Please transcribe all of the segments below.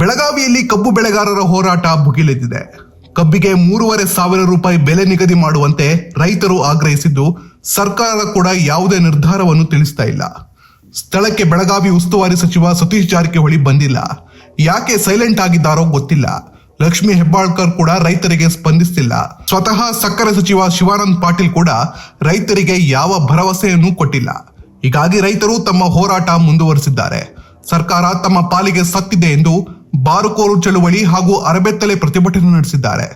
ಬೆಳಗಾವಿಯಲ್ಲಿ ಕಬ್ಬು ಬೆಳೆಗಾರರ ಹೋರಾಟ ಭುಗಿಲೆದ್ದಿದೆ. ಕಬ್ಬಿಗೆ ಮೂರುವರೆ ಸಾವಿರ ರೂಪಾಯಿ ಬೆಲೆ ನಿಗದಿ ಮಾಡುವಂತೆ ರೈತರು ಆಗ್ರಹಿಸಿದ್ದು, ಸರ್ಕಾರ ಕೂಡ ಯಾವುದೇ ನಿರ್ಧಾರವನ್ನು ತಿಳಿಸ್ತಾ ಇಲ್ಲ. ಸ್ಥಳಕ್ಕೆ ಬೆಳಗಾವಿ ಉಸ್ತುವಾರಿ ಸಚಿವ ಸತೀಶ್ ಜಾರಕಿಹೊಳಿ ಬಂದಿಲ್ಲ. ಯಾಕೆ ಸೈಲೆಂಟ್ ಆಗಿದ್ದಾರೋ ಗೊತ್ತಿಲ್ಲ. ಲಕ್ಷ್ಮಿ ಹೆಬ್ಬಾಳ್ಕರ್ ಕೂಡ ರೈತರಿಗೆ ಸ್ಪಂದಿಸ್ತಿಲ್ಲ. ಸ್ವತಃ ಸಕ್ಕರೆ ಸಚಿವ ಶಿವಾನಂದ್ ಪಾಟೀಲ್ ಕೂಡ ರೈತರಿಗೆ ಯಾವ ಭರವಸೆಯನ್ನೂ ಕೊಟ್ಟಿಲ್ಲ. ಹೀಗಾಗಿ ರೈತರು ತಮ್ಮ ಹೋರಾಟ ಮುಂದುವರೆಸಿದ್ದಾರೆ. ಸರ್ಕಾರ ತಮ್ಮ ಪಾಲಿಗೆ ಸತ್ತಿದೆ ಎಂದು ಬಾರುಕೋರು ಚಳುವಳಿ ಹಾಗೂ ಅರಬೆತ್ತಲೆ ಪ್ರತಿಭಟನೆ ನಡೆಸಿದ್ದಾರೆ.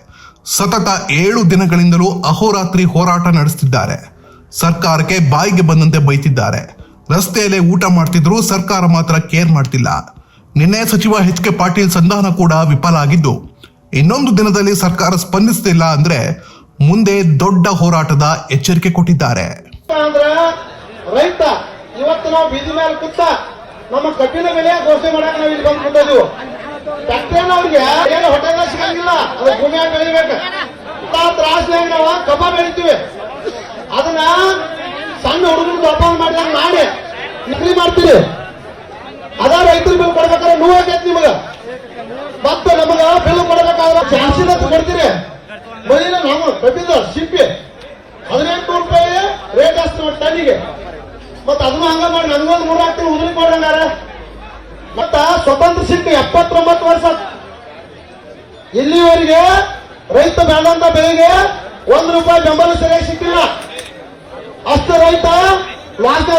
ಸತತ ಏಳು ದಿನಗಳಿಂದಲೂ ಅಹೋರಾತ್ರಿ ಹೋರಾಟ ನಡೆಸುತ್ತಿದ್ದಾರೆ ಸರ್ಕಾರಕ್ಕೆ ಬಾಯಿಗೆ ಬಂದಂತೆ ಬೈತಿದ್ದಾರೆ. ರಸ್ತೆಯಲ್ಲೇ ಊಟ ಮಾಡ್ತಿದ್ರು ಸರ್ಕಾರ ಮಾತ್ರ ಕೇರ್ ಮಾಡ್ತಿಲ್ಲ. ನಿನ್ನೆ ಸಚಿವ ಎಚ್ ಕೆ ಪಾಟೀಲ್ ಸಂಧಾನ ಕೂಡ ವಿಫಲ ಆಗಿದ್ದು, ಇನ್ನೊಂದು ದಿನದಲ್ಲಿ ಸರ್ಕಾರ ಸ್ಪಂದಿಸ್ತಿಲ್ಲ ಅಂದ್ರೆ ಮುಂದೆ ದೊಡ್ಡ ಹೋರಾಟದ ಎಚ್ಚರಿಕೆ ಕೊಟ್ಟಿದ್ದಾರೆ. ರೈತ ಇವತ್ತು ನಾವು ಬೀದಿ ಮೇಲೆ ಕೂತ ನಮ್ಮ ಕಠಿಣ ಬೆಲೆ ಘೋಷಣೆ ಮಾಡಕ್ ನಾವು ಇಲ್ಲಿ ಬಂದು ಫ್ಯಾಕ್ಟ್ರಿಯನ್ನ ಅವ್ರಿಗೆ ಏನು ಹೊಟ್ಟೆಗ ಸಿಗಂಗಿಲ್ಲ ಅದು ಭೂಮಿಯಾಗ ಬೆಳಿಬೇಕು ತ್ರಾಸ ನಾವು ಕಬ್ಬ ಬೆಳಿತೀವಿ. ಅದನ್ನ ಸಣ್ಣ ಹುಡುಗರು ಜೋಪಾನ ಮಾಡಿದಾಗ ಮಾಡಿ ನಕಲಿ ಮಾಡ್ತೀರಿ. ಅದ ರೈತರು ಬಿಲ್ ಕೊಡ್ಬೇಕಾದ್ರೆ ನೋವು ಆಗೈತಿ ನಿಮಗ. ಮತ್ತೆ ನಮಗ ಬಿಲ್ ಕೊಡ್ಬೇಕಾದ್ರೆ ಜಾಸ್ತಿ ಕೊಡ್ತೀರಿ. ಮೊದಲಿನ ನಾವು ಕಬ್ಬಿದ ಸಿಪ್ಪಿ ಹದಿನೆಂಟು ರೂಪಾಯಿ ರೇಟ್ ಅಷ್ಟು ಟನ್ನಿಗೆ. ಮತ್ತೆ ಅದನ್ನು ಹಂಗ ಮಾಡಿ ನನಗೊಂದು ಮೂರು ಹಾಕ್ತೀನಿ ಉದುರಿ ಕೊಡಂಗಾರ ಮತ್ತ ಸ್ವತಂತ್ರ ಸಿಕ್ಕ ಎಪ್ಪತ್ತೊಂಬತ್ತು ವರ್ಷ. ಇಲ್ಲಿವರೆಗೆ ರೈತ ಬೆಳೆದಂತ ಬೆಳೆಗೆ ಒಂದು ರೂಪಾಯಿ ಬೆಂಬಲ ಸರಿಯಾಗಿ ಸಿಕ್ಕಿಲ್ಲ. ಅಷ್ಟು ರೈತ ಲಾಸ್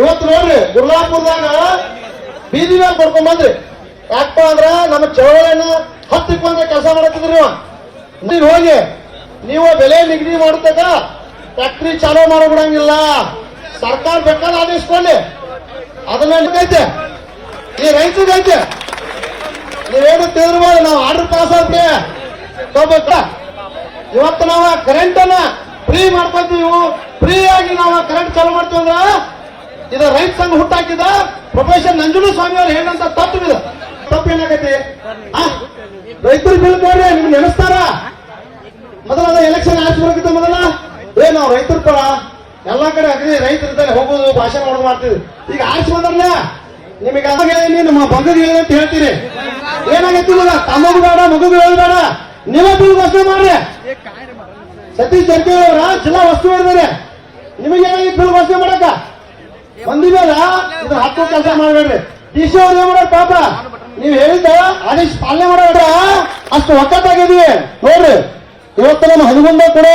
ಇವತ್ತು ನೋಡ್ರಿ, ಗುರ್ಲಾಪುರದಾಗ ಬೀದಿ ಮೇಲೆ ಬರ್ಕೊಂಡ್ ಬಂದ್ರಿ. ಯಾಕಪ್ಪ ಅಂದ್ರ ನಮ್ಮ ಚಳವಳಿಯನ್ನ ಹತ್ತಿಕೊಂಡ್ರೆ ಕೆಲಸ ಮಾಡತ್ತಿದ್ರಿ ನೀವು ಹೋಗಿ, ನೀವು ಬೆಲೆ ನಿಗದಿ ಮಾಡುತ್ತ ಫ್ಯಾಕ್ಟ್ರಿ ಚಾಲೂ ಮಾಡಬಿಡಂಗಿಲ್ಲ ಸರ್ಕಾರ ಬೇಕಾದ ಆದೇಶ ಕೊಡ್ಲಿ. ಅದನ್ನ ಐತೆ ಈ ರೈತರಿಗೈತೆ ನೀವೇನು ತಿಳಿದ್ಬೋದು ನಾವು ಆರ್ಡರ್ ಪಾಸ್ ಆದ್ರೆ ತಗೋಬೇಕ ಇವತ್ತು ನಾವು ಕರೆಂಟ್ ಅನ್ನ ಫ್ರೀ ಮಾಡ್ಕೊಂತೀವಿ ಫ್ರೀ ಆಗಿ ನಾವು ಕರೆಂಟ್ ಚಾಲು ಮಾಡ್ತೀವಿ ಅಂದ್ರ ಇದು ರೈತ ಸಂಘ ಹುಟ್ಟಾಕಿದ ಪ್ರೊಫೆಸರ್ ನಂಜುನು ಸ್ವಾಮಿ ಅವ್ರು ಹೇಳಂತ ತಪ್ಪು ಇದು. ತಪ್ಪು ಏನಾಗೈತಿ? ರೈತರು ಬಿಲ್ ಕೊಡ್ರಿ ನಿಮ್ಗೆ ನೆನೆಸ್ತಾರ? ಮೊದಲ ಎಲೆಕ್ಷನ್ ಎಲೆಕ್ಷನ್ ಆರಿಸ್ಬೇಕಿತ್ತು ಮೊದಲ. ಏ, ನಾವು ರೈತರ ಪರ. ಎಲ್ಲಾ ಕಡೆ ಅಗ್ರಿ ರೈತರ ಹೋಗೋದು, ಭಾಷಣ ಮಾಡೋದು ಮಾಡ್ತೀವಿ. ಈಗ ಆರಿಸಿ ಬಂದ್ರಲ್ಲ ನಿಮಗೆ ನಮ್ಮ ಬಂಗಗೆ ಹೇಳಿ ಅಂತ ಹೇಳ್ತೀರಿ ಏನಾಗೈತಿ ಇವಾಗ ತಮ್ಮಗೂ ಬೇಡ ಮಗು ಬೇಡ. ನೀವೇ ಬಿಲ್ ಘೋಷಣೆ ಮಾಡ್ರಿ. ಸತೀಶ್ ಜಾರಕಿಹೊಳಿ ಅವರ ಜಿಲ್ಲಾ ವಸ್ತು ಹೇಳಿದಾರೆ ನಿಮಗೆ ಏನಾಗಿತ್ತು ಬಿಲ್ ಘೋಷಣೆ ಮಾಡಕ ಬಂದಿದ್ಯಲ್ಲ ಇದು ಇದ್ರ ಹತ್ತು ಕೆಲಸ ಮಾಡಬೇಡ್ರಿ. ಡಿ ಸಿ ಅವ್ರು ಏನ್ ಪಾಪ? ನೀವ್ ಹೇಳಿದ್ದ ಆದೇಶ ಪಾಲನೆ ಮಾಡೋದ್ರ? ಅಷ್ಟು ಒಕ್ಕತ್ತಾಗಿದೀವಿ ನೋಡ್ರಿ, ಇವತ್ತು ನಮ್ಮ ಹನುಗುಂದ ಕೂಡ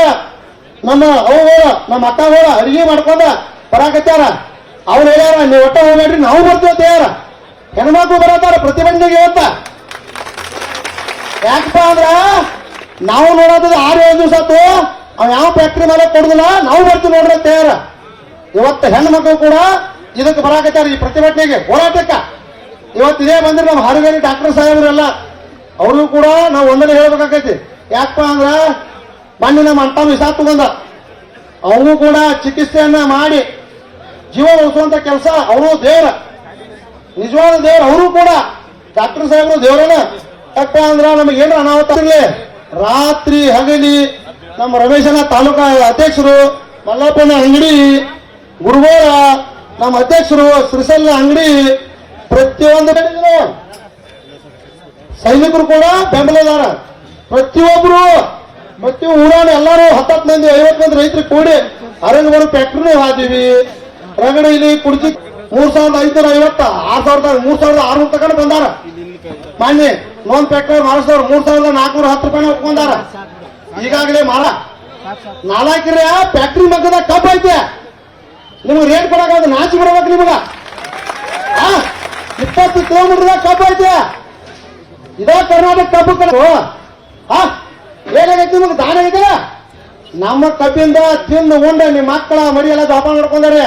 ನಮ್ಮ ಅವುಗಳು ನಮ್ಮ ಅಕ್ಕಗಳು ಅಡಿಗೆ ಮಾಡ್ಕೊಂಡ ಬರಾಕತ್ಯಾರ ಅವ್ರು ಹೇಳ್ಯಾರ ನೀವು ಒಟ್ಟ ಹೋಗ್ಬೇಡ್ರಿ, ನಾವು ಬರ್ತೇವೆ ತಯಾರ ಹೆಣ್ಮಕ್ಳು ಬರತ್ತಾರ ಪ್ರತಿಭಟನೆಗೆ ಅಂತ. ಯಾಕಪ್ಪ ಅಂದ್ರ, ನಾವು ನೋಡೋದು ಆರು ಏಳು ದಿವಸ ಆತು ಅವ್ ಯಾವ ಫ್ಯಾಕ್ಟ್ರಿ ಮೇಲೆ ಕೊಡುದಿಲ್ಲ, ನಾವು ಬರ್ತೀವಿ ನೋಡ್ರಿ ತಯಾರ ಇವತ್ತ ಹೆಣ್ಣು ಕೂಡ ಇದಕ್ಕೆ ಬರಾಕತ್ತಾರ ಈ ಪ್ರತಿಭಟನೆಗೆ, ಹೋರಾಟಕ್ಕ. ಇವತ್ತು ಇದೇ ಬಂದ್ರೆ ನಮ್ಮ ಹಾರುಗೇರಿ ಡಾಕ್ಟರ್ ಸಾಹೇಬ್ರೆಲ್ಲ ಅವ್ರಿಗೂ ಕೂಡ ನಾವು ಒಂದನೇ ಹೇಳ್ಬೇಕಾಕೈತಿ ಯಾಕಪ್ಪ ಅಂದ್ರ, ಮಣ್ಣಿನ ಮಂಟ ಅಂಟ ಬಂದ ಅವನು ಕೂಡ ಚಿಕಿತ್ಸೆಯನ್ನ ಮಾಡಿ ಜೀವ ಉಳಿಸುವಂತ ಕೆಲಸ ಅವರು ದೇವರ. ನಿಜವಾದ ದೇವ್ರ ಅವರು ಕೂಡ. ಡಾಕ್ಟರ್ ಸಾಹೇಬ್ರು ದೇವ್ರನ ಯಾಕಪ್ಪ ಅಂದ್ರ ನಮಗೆ ಏನು ಅನಾಹುತ ಇರಲಿ ರಾತ್ರಿ ಹಗಲಿ ನಮ್ಮ ರಮೇಶನ ತಾಲೂಕಾ ಅಧ್ಯಕ್ಷರು, ಮಲ್ಲಪ್ಪನ ಅಂಗಡಿ ಗುರುಗೋಳ ನಮ್ಮ ಅಧ್ಯಕ್ಷರು ಶ್ರೀಸಲ್ಲ ಅಂಗಡಿ, ಪ್ರತಿಯೊಂದು ಸೈನಿಕರು ಕೂಡ ಬೆಂಬಲದಾರ. ಪ್ರತಿಯೊಬ್ರು ಮತ್ತೆ ಊರಾನ ಎಲ್ಲರೂ ಹತ್ತತ್ತು ಮಂದಿ, ಐವತ್ತು ಮಂದಿ ರೈತರು ಕೂಡಿ ಅರಂಗಬರು ಫ್ಯಾಕ್ಟ್ರಿ ಹಾದಿವಿ. ರಗಡ ಇಲ್ಲಿ ಕುಡಿಸಿ ಮೂರ್ ಸಾವಿರದ ಐನೂರ ಐವತ್ತ, ಆರ್ ಸಾವಿರದ, ಮೂರ್ ಸಾವಿರದ ಆರ್ನೂರು ತಗೊಂಡು ಬಂದಾರ. ಮಾನ್ಯ, ಲೋನ್ ಪೆಟ್ರೋಲ್ ಮಹಾರಾಷ್ಟ್ರವ್ರು ಮೂರ್ ಸಾವಿರದ ನಾಲ್ಕನೂರ ಹತ್ತು ರೂಪಾಯಿ ಒಪ್ಕೊಂಡಾರ ಈಗಾಗಲೇ ಮಾರ. ನಾಲ್ಕರ ಫ್ಯಾಕ್ಟ್ರಿ ಮಗ್ಗದ ಕಪ್ ಐತೆ. ನಿಮ್ಗೆ ರೇಟ್ ಕೊಡಕ ನಾಚಿ ಬಿಡ್ಬೇಕು ನಿಮಗ? ಇಪ್ಪತ್ತು ಕಿಲೋಮೀಟರ್ ಕಬ್ಬ್ ಐತೆ. ಇದೇ ಕರ್ನಾಟಕ ಕಬ್ಬು ಕಡೆ. ಏನಾಗೈತಿ ನಿಮ್ಗೆ ದಾನ ಐತೆ ನಮ್ಮ ಕಬ್ಬಿಂದ ತಿಂದು ಉಂಡ, ನಿಮ್ಮ ಮಕ್ಕಳ ಮಡಿಯೆಲ್ಲ ಜೋಪಾನ ಮಾಡ್ಕೊಂಡಾರೆ.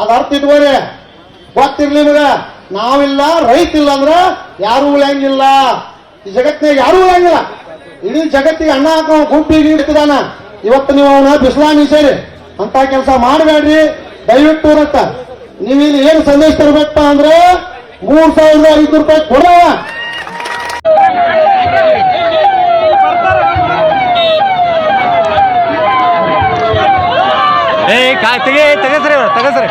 ಅದ ಅರ್ಥ ಇಟ್ಕೋರಿ ಗೊತ್ತಿರ್ಲಿ ನಿಮಗ ನಾವಿಲ್ಲ ರೈತ ಇಲ್ಲ ಅಂದ್ರ ಯಾರು ಉಳಿಯಂಗಿಲ್ಲ. ಈ ಜಗತ್ತಿನಾಗ ಯಾರು ಉಳಿಯಂಗಿಲ್ಲ. ಇಡೀ ಜಗತ್ತಿಗೆ ಅಣ್ಣ ಹಾಕೋ ಗುಂಪಿಗೆ ಇಡ್ತಿದಾನ ಇವತ್ತು ನೀವು ಅವನ ಬಿಸ್ಲಾನಿ ಸೇರಿ. ಅಂತ ಕೆಲಸ ಮಾಡಬೇಡ್ರಿ. ದಯವಿಟ್ಟು ಅಂತ ನೀವು ಇಲ್ಲಿ ಏನು ಸಂದೇಶ ತರಬೇಕಪ್ಪ ಅಂದ್ರೆ ಮೂರ್ ಸಾವಿರದ ಐದು ರೂಪಾಯಿ ಕೊಡವ. ಏ ಕಾ ತೆಗೆ ತೆಗೆಸ್ರಿ ತೆಗೆಸ್ರಿ.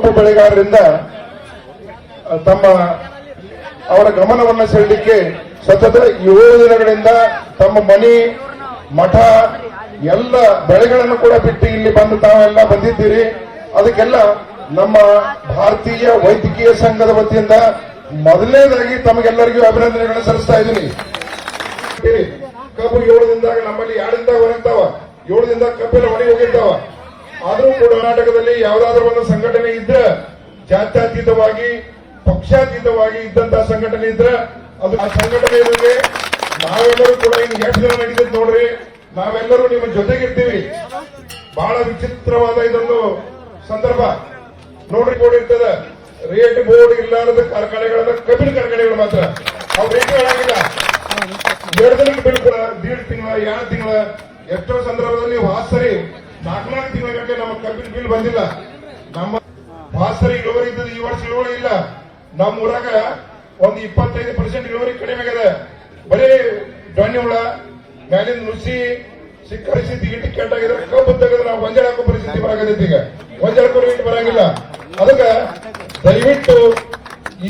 ಕಬ್ಬು ಬೆಳೆಗಾರರಿಂದ ತಮ್ಮ ಅವರ ಗಮನವನ್ನು ಸೆಳೆಯಲಿಕ್ಕೆ ಸತತ ಏಳು ದಿನಗಳಿಂದ ತಮ್ಮ ಮನೆ, ಮಠ, ಎಲ್ಲ ಬೆಳೆಗಳನ್ನು ಕೂಡ ಬಿಟ್ಟು ಇಲ್ಲಿ ಬಂದು ತಾವೆಲ್ಲ ಬಂದಿದ್ದೀರಿ. ಅದಕ್ಕೆಲ್ಲ ನಮ್ಮ ಭಾರತೀಯ ವೈದ್ಯಕೀಯ ಸಂಘದ ವತಿಯಿಂದ ಮೊದಲನೇದಾಗಿ ತಮಗೆಲ್ಲರಿಗೂ ಅಭಿನಂದನೆಗಳನ್ನು ಸಲ್ಲಿಸ್ತಾ ಇದ್ದೀನಿ. ಕಬ್ಬು ಏಳು ದಿನದಾಗ ನಮ್ಮಲ್ಲಿ ಯಾರಿಂದ ಒಣಗ್ತಾವ ಏಳು ದಿನದಾಗ ಕಬ್ಬಿನ ಒಣಗಿ ಹೋಗಿರ್ತಾವ. ಆದ್ರೂ ಕೂಡ ಕರ್ನಾಟಕದಲ್ಲಿ ಯಾವ್ದಾದ್ರು ಒಂದು ಸಂಘಟನೆ ಇದ್ರ, ಜಾತ್ಯತೀತವಾಗಿ, ಪಕ್ಷಾತೀತವಾಗಿ ಇದ್ದಂತಹ ಸಂಘಟನೆ ಇದ್ರ, ಅದು ಆ ಸಂಘಟನೆ ನಾವೆಲ್ಲರೂ ಕೂಡ ಇನ್ನು ಎಷ್ಟು ಜನ ನಡೀತೈತೆ ನೋಡ್ರಿ. ನಾವೆಲ್ಲರೂ ನಿಮ್ಮ ಜೊತೆಗಿರ್ತೀವಿ ಬಹಳ ವಿಚಿತ್ರವಾದ ಇದೊಂದು ಸಂದರ್ಭ. ನೋಡ್ರಿ ಇರ್ತದ. ರೇಟ್ ಬೋರ್ಡ್ ಇಲ್ಲಾರದ ಕಾರ್ಖಾನೆಗಳನ್ನ ಕಬ್ಬಿಣ ಕಾರ್ಖಾನೆಗಳು ಮಾತ್ರ. ಅವು ರೇಟ್ ಹೇಳಂಗಿಲ್ಲ ಎರಡು ದಿನಕ್ಕೆ ಬಿಲ್ ದೀಡ್ ತಿಂಗಳ, ಎರಡು ತಿಂಗಳ, ಎಷ್ಟೋ ಸಂದರ್ಭದಲ್ಲಿ ವಾಸರಿ ನಾಲ್ಕು ತಿಂಗಳ ಗಂಟೆ ನಮ್ಮ ಕಬ್ಬಿನ ಬಿಲ್ ಬಂದಿಲ್ಲ. ನಮ್ಮ ವಾಸರಿ ಇಳುವರಿ ಇದ್ದದ್ದು ಈ ವರ್ಷ ಇಳುವರಿ ಇಲ್ಲ. ನಮ್ಮ ಊರಾಗ ಒಂದು ಇಪ್ಪತ್ತೈದು ಪರ್ಸೆಂಟ್ ಇಳುವರಿ ಕಡಿಮೆ ಆಗಿದೆ. ಬರೀ ಡೊಣ್ಣೆ ಹುಳ ಮ್ಯಾಲಿಂದ ನುಸಿ ಸಿಕ್ಕರಿಸಿ ಇಟ್ಟು ಕೆಟ್ಟಾಗಿದ್ರೆ ಕಬ್ಬು ತೆಗೆದ್ರೆ ನಾವು ಹಾಕೋ ಪರಿಸ್ಥಿತಿ ಬರಾಗದೈತಿ ಈಗ. ಗೊಂಜಾಳ ಇಟ್ಟು ಬರಂಗಿಲ್ಲ. ಅದಕ್ಕೆ ದಯವಿಟ್ಟು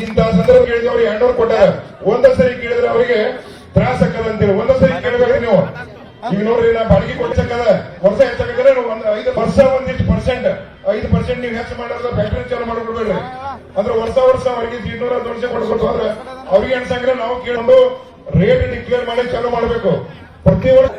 ಇಂಥ ಸಂದರ್ಭ ಕೇಳಿದವ್ರಿಗೆ ಹ್ಯಾಂಡ್ ಓವರ್ ಕೊಟ್ಟಾರ ಒಂದ ಸರಿ ಕೇಳಿದ್ರೆ ಅವರಿಗೆ ತ್ರಾಸ ಆಕದ ಅಂತೇಳಿ. ಒಂದ ಸರಿ ಕೇಳಬೇಕು ನೀವು. ಈಗ ನೋಡ್ರಿ ನಾ ಬಾಡಿಗೆ ಕೊಡ್ಸಕ್ಕದ ವರ್ಷ ಹೆಚ್ಚಾಕಂದ್ರೆ ಒಂದ್ ಐದು ವರ್ಷ ಒಂದಿಷ್ಟು ಪರ್ಸೆಂಟ್ ಐದು ಪರ್ಸೆಂಟ್ ನೀವು ಹೆಚ್ಚು ಮಾಡಿದ್ರೆ ಫ್ಯಾಕ್ಟರಿ ಚಾಲು ಮಾಡ್ಕೊಡ್ಬೇಡ್ರಿ ಅಂದ್ರೆ ವರ್ಷ ವರ್ಷ ಅವರಿಗೆ ಇನ್ನೂರ ಹತ್ತು ವರ್ಷ ಕೊಡ್ಕೊಟ್ಟು ಹೋದ್ರೆ ಅವ್ರಿಗೆ ಅನ್ಸಂಗ್ರೆ ನಾವು ಕೇಳೊಂದು ರೇಟ್ ಡಿಕ್ಲೇರ್ ಮಾಡಿ ಚಾಲು ಮಾಡಬೇಕು. ಪ್ರತಿ ವರ್ಷ